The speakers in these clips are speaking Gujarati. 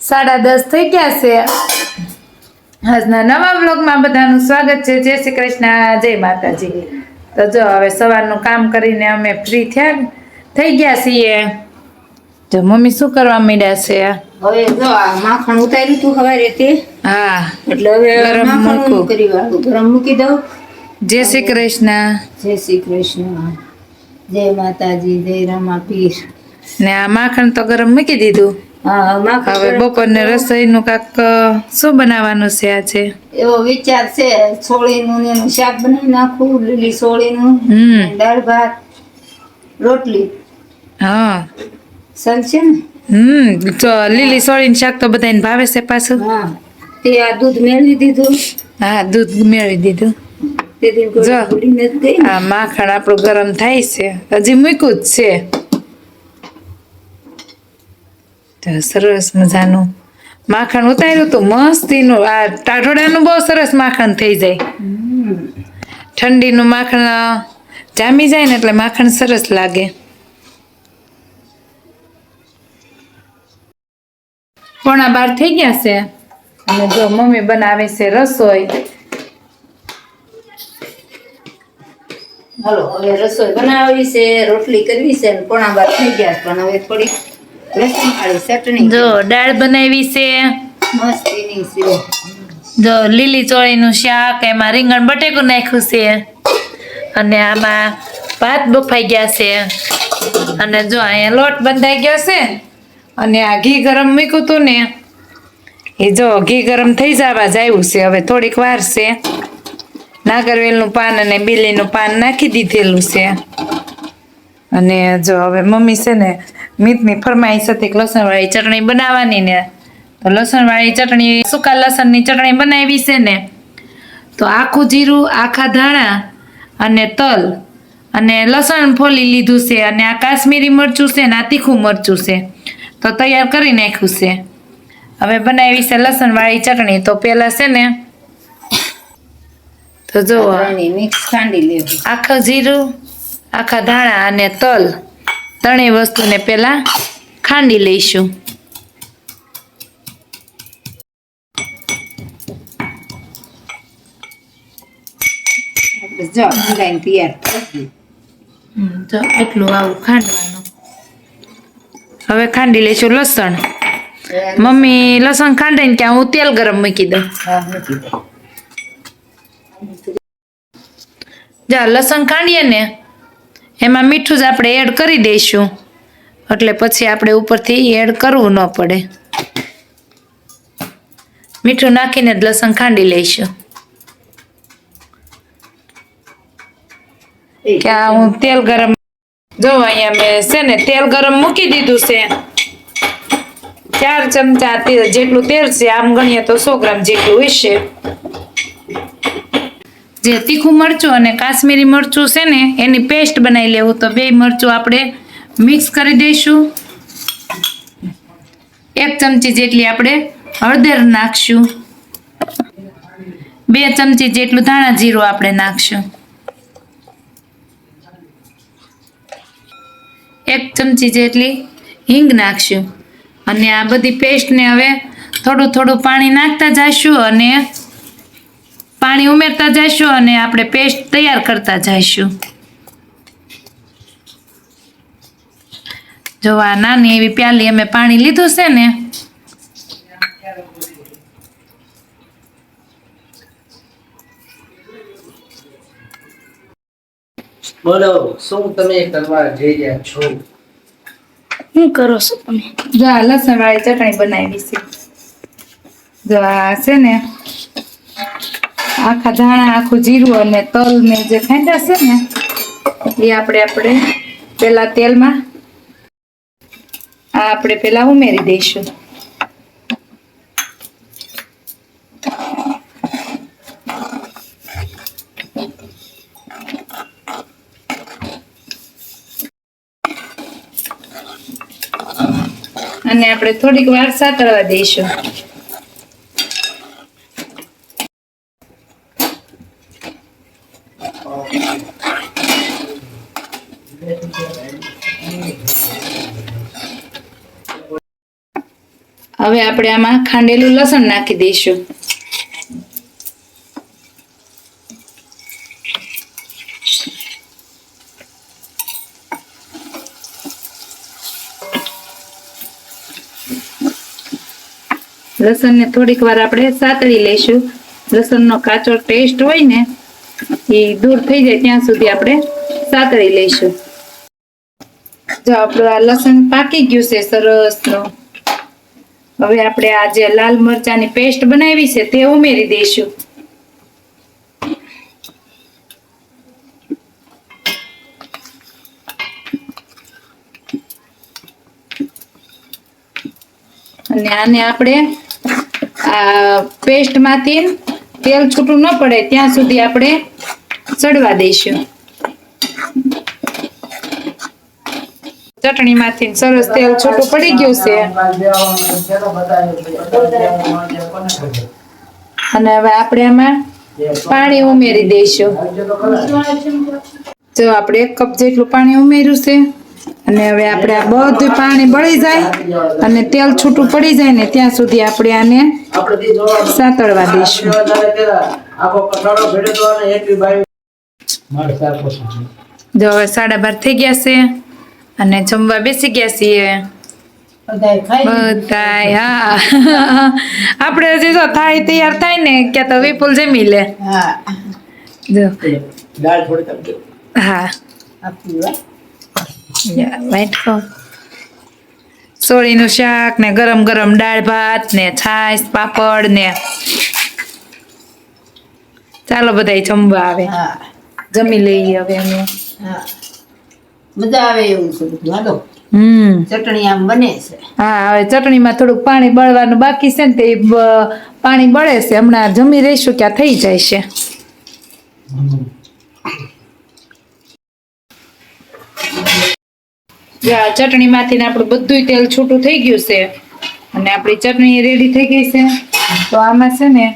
સાડા દસ થઈ ગયા છે. આજના નવા બ્લોગમાં બધાનું સ્વાગત છે. જય શ્રી કૃષ્ણ જય માતાજી. તો જો હવે સવારનું કામ કરીને અમે ફ્રી થયા થઈ ગયા છીએ. તો મમ્મી શું કરવા માંડ્યા છે? હવે જો આ માખણ ઉતાર્યું તું તે. હા એટલે હવે ગરમ મૂકું. કરી ગરમ મૂકી દઉં. જય શ્રી કૃષ્ણ. જય શ્રી કૃષ્ણ. જય માતાજી જય રમા પીર ને આ માખણ તો ગરમ મૂકી દીધું. હવે બપોરને રસોઈનું કાંક શું બનાવવાનું છે આજે? એવો વિચાર છે સોળીનું ને એનું શાક બનાવી નાખું લીલી સોળીનું દાળ ભાત રોટલી. હા. ચાલશે ને? હમ તો લીલી સોળીનું શાક તો બધાને ભાવે છે પાછું? હા તે આ દૂધ મેળવી દીધું. હા દૂધ મેળવી દીધું. માખણ આપણું ગરમ થાય છે. હજી મૂક્યું જ છે તો સરસ મજાનું માખણ ઉતાર્યું તો મસ્તીનું. આ ટાઢોડાનું બહુ સરસ માખણ થઈ જાય. ઠંડીનું માખણ જામી જાય ને એટલે માખણ સરસ લાગે. પોણા બાર થઈ ગયા છે. અને જો મમ્મી બનાવે છે રસોઈ. હલો, હવે રસોઈ બનાવી છે, રોટલી કરવી છે પોણા બાર થઈ ગયા પણ હવે થોડી લસણ વાળી ચટણી જો દાળ બનાવી છે. મસ્ત મસ્તીની છે. જો લીલી ચોળીનું શાક એમાં રીંગણ બટેકું નાખ્યું છે. અને આમાં ભાત બફાઈ ગયા છે. અને જો અહીંયા લોટ બંધાઈ ગયો છે. અને આ ઘી ગરમ મૂક્યું હતું ને એ જો ઘી ગરમ થઈ જવા જ આવ્યું છે. હવે થોડીક વાર છે. નાગરવેલનું પાન અને બીલીનું પાન નાખી દીધેલું છે. અને જો હવે મમ્મી છે ને મીતની ફરમાઈશ હતી કે લસણવાળી ચટણી બનાવવાની ને. તો લસણવાળી ચટણી સૂકા લસણની ચટણી બનાવી છે ને. તો આખું જીરું આખા ધાણા અને તલ અને લસણ ફોલી લીધું છે અને આ કાશ્મીરી મરચું છે ને આ તીખું મરચું છે. તો તૈયાર કરી નાખ્યું છે. હવે બનાવી છે લસણવાળી ચટણી. તો પહેલાં છે ને તો જુઓ. મિક્સ ખાંડી લેવું. આખા જીરું આખા ધાણા અને તલ ત્રણેય વસ્તુને પહેલાં ખાંડી લઈશું. જો મંગાઈને તૈયાર તો એટલું આવું ખાંડવાનું. હવે ખાંડી લઈશું લસણ. મમ્મી લસણ ખાંડે ને ત્યાં હું તેલ ગરમ મૂકી દઉં. જા લસણ ખાંડીએ ને. એમાં મીઠું જ આપણે એડ કરી દઈશું. એટલે પછી આપણે ઉપરથી એડ કરવું ન પડે. મીઠું નાખીને જ લસણ ખાંડી લઈશું. કે આ હું તેલ ગરમ જો અહીંયા મેં છે ને તેલ ગરમ મૂકી દીધું છે. ચાર ચમચા તેલ જેટલું તેલ છે આમ ગણીએ તો સો ગ્રામ જેટલું હશે. જે તીખું મરચું અને કાશ્મીરી મરચું છે ને, એની પેસ્ટ બનાવી લેવું. તો બે મરચું આપણે મિક્સ કરી દઈશું. એક ચમચી જેટલી આપણે હળદર નાખશું. બે ચમચી જેટલું ધાણા જીરું આપણે નાખશું. એક ચમચી જેટલી હિંગ નાખશું. અને આ બધી પેસ્ટને હવે થોડું થોડું પાણી નાખતા જઈશું અને પાણી ઉમેરતા જઈશું અને આપણે પેસ્ટ તૈયાર કરતા જઈશું. જો આ નાની એવી પ્યાલી અમે પાણી લીધું છે ને બોલો શું તમે કરવા જઈ રહ્યા છો? શું કરો છો તમે? જો આ લસણ વાળી ચટણી બનાવી છે. જો આ છે ને આખા ધાણા, આખું જીરું અને તલ ને જે ખાંડા છે ને, એ આપણે આપણે પેલા તેલમાં આ આપણે પેલા ઉમેરી દઈશું. અને આપણે થોડીક વાર સાતળવા દઈશું. હવે આપણે આમાં ખાંડેલું લસણ નાખી દઈશું. લસણને થોડીક વાર આપણે સાતળી લઈશું. લસણનો કાચો ટેસ્ટ હોય ને, એ દૂર થઈ જાય ત્યાં સુધી આપણે સાતળી લઈશું. જો આપણું આ લસણ પાકી ગયું છે સરસનું. હવે આપણે આ જે લાલ મરચાની પેસ્ટ બનાવી છે તે ઉમેરી દઈશું. અને આને આપણે આ પેસ્ટમાંથી તેલ છૂટું ન પડે, ત્યાં સુધી આપણે ચડવા દઈશું. ચટણીમાંથી સરસ તેલ છૂટું પડી ગયું છે. અને હવે આપણે આમાં પાણી ઉમેરી દઈશું. જો આપણે એક કપ જેટલું પાણી ઉમેર્યું છે અને હવે આપણે આ બધું પાણી બળી જાય અને તેલ છૂટું પડી જાય ને ત્યાં સુધી આપણે આને સાતળવા દઈશું. જો હવે સાડા બાર થઈ ગયા છે. અને જમવા બેસી ગયા છીએ. બધાય હા. આપણે હજી તો થાય તૈયાર થાય ને ક્યાં તો વિપુલ જમી લે. જો. દાળ થોડી હા. સોળીનું શાક ને ગરમ ગરમ દાળ ભાત ને છાશ પાપડ ને. ચાલો બધાય જમવા આવે. જમી લઈએ હવે અમે. મજા આવે એવું છે બધું. હાલો. હમ. ચટણી આમ બને છે. હા હવે ચટણીમાં થોડુંક પાણી બળવાનું બાકી છે ને તે પાણી બળે છે. હમણાં જમી રહીશું ક્યાં થઈ જાય છે. ચટણીમાંથી આપણું બધું તેલ છૂટું થઈ ગયું છે અને આપણી ચટણી રેડી થઈ ગઈ છે. તો આમાં છે ને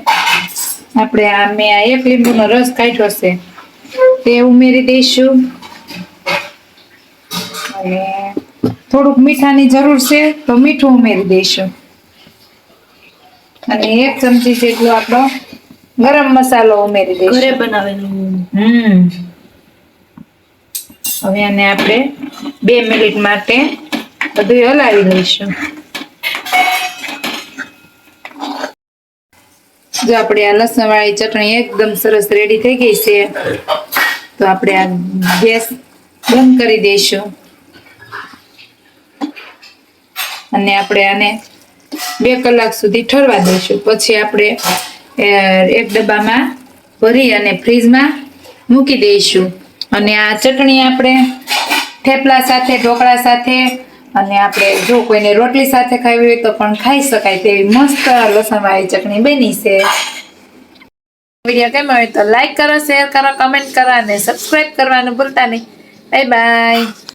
આપણે આ મેં એક લીંબુનો રસ કાઢ્યો છે. તે ઉમેરી દઈશું. અને થોડુંક મીઠાની જરૂર છે તો મીઠું ઉમેરી દઈશું. અને એક ચમચી જેટલો આપણો ગરમ મસાલો ઉમેરી દઈશું. બનાવેલું હમ. હવે આને આપણે બે મિનિટ માટે બધું હલાવી લઈશું જો આપણે આ લસણ વાળી ચટણી એકદમ સરસ રેડી થઈ ગઈ છે તો આપણે આ ગેસ બંધ કરી દઈશું. અને આપણે આને બે કલાક સુધી ઠરવા દઈશું. પછી આપણે એક ડબ્બામાં ભરી અને ફ્રીજમાં મૂકી દઈશું. અને આ ચટણી આપણે થેપલા સાથે, ઢોકળા સાથે અને આપણે જો કોઈને રોટલી સાથે ખાવી હોય તો પણ ખાઈ શકાય તેવી મસ્ત લસણવાળી ચટણી બની છે. વીડિયો કેમ હોય તો લાઈક કરો શેર કરો કમેન્ટ કરો અને સબસ્ક્રાઇબ કરવાનું ભૂલતા નહીં. Bye bye